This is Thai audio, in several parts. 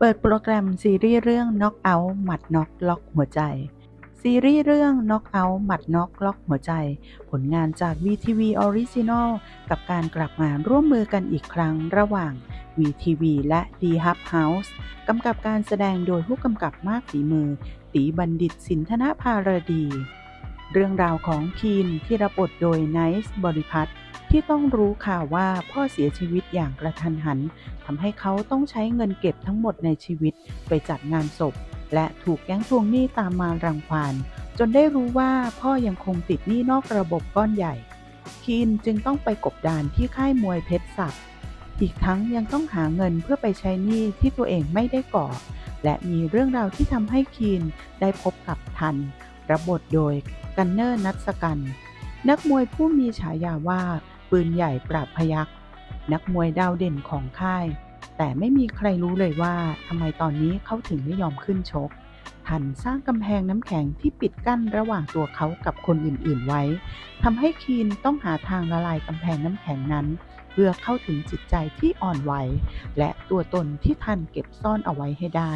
เปิดโปรแกรมซีรีส์เรื่อง Knock Out หมัดน็อกล็อกหัวใจ ซีรีส์เรื่อง Knock Out หมัดน็อกล็อกหัวใจ ผลงานจาก VTV Original กับการกลับมาร่วมมือกันอีกครั้งระหว่าง VTV และ D Hub House กำกับการแสดงโดยผู้กำกับมากฝีมือ ตีบัณฑิตสินธนภารดี เรื่องราวของคีนที่รับบทโดยไนซ์บริพัตรที่ต้องรู้ข่าวว่าพ่อเสียชีวิตอย่างกระทันหันทำให้เขาต้องใช้เงินเก็บทั้งหมดในชีวิตไปจัดงานศพ และถูกแก๊งทวงหนี้ตามมารังควานจนได้รู้ว่าพ่อยังคงติดหนี้นอกระบบก้อนใหญ่ คีนจึงต้องไปกบดานที่ค่ายมวยเพชรศักดิ์อีกทั้งยังต้องหาเงินเพื่อไปใช้หนี้ที่ตัวเองไม่ได้ก่อ และมีเรื่องราวที่ทำให้คีนได้พบกับทัน รับบทโดยกันเนอร์นัทสกัน นักมวยผู้มีฉายาว่า ปืนใหญ่ปราบพยักนักมวยดาวเด่นของค่าย แต่ไม่มีใครรู้เลยว่าทำไมตอนนี้เขาถึงไม่ยอมขึ้นชกทันสร้างกำแพงน้ำแข็งที่ปิดกั้นระหว่างตัวเขากับคนอื่นๆไว้ทำให้คีนต้องหาทางละลายกำแพงน้ำแข็งนั้น เพื่อเข้าถึงจิตใจที่อ่อนไหวและตัวตนที่ทันเก็บซ่อนเอาไว้ให้ได้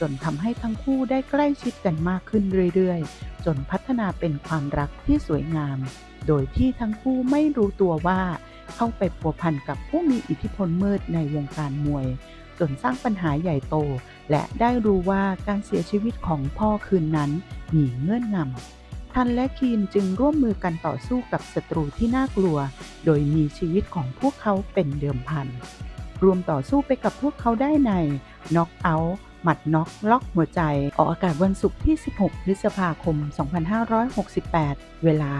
จนทำให้ทั้งคู่ได้ใกล้ชิดกันมากขึ้นเรื่อยๆ จนพัฒนาเป็นความรักที่สวยงาม โดยที่ทั้งคู่ไม่รู้ตัวว่าเข้าไปพัวพันกับผู้มีอิทธิพลมืดในวงการมวย จนสร้างปัญหาใหญ่โต และได้รู้ว่าการเสียชีวิตของพ่อคืนนั้นมีเงื่อนงำทันและคีนจึงร่วมมือกันต่อสู้กับศัตรูที่น่ากลัว โดยมีชีวิตของพวกเขาเป็นเดิมพันรวมต่อสู้ไปกับพวกเขาได้ใน Knock Out หมัดน็อกล็อกหัวใจ ออกอากาศวันศุกร์ที่ 16 พฤษภาคม 2568 เวลา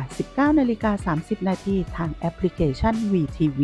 19นาฬิกา30 นาทีทางแอปพลิเคชัน VTV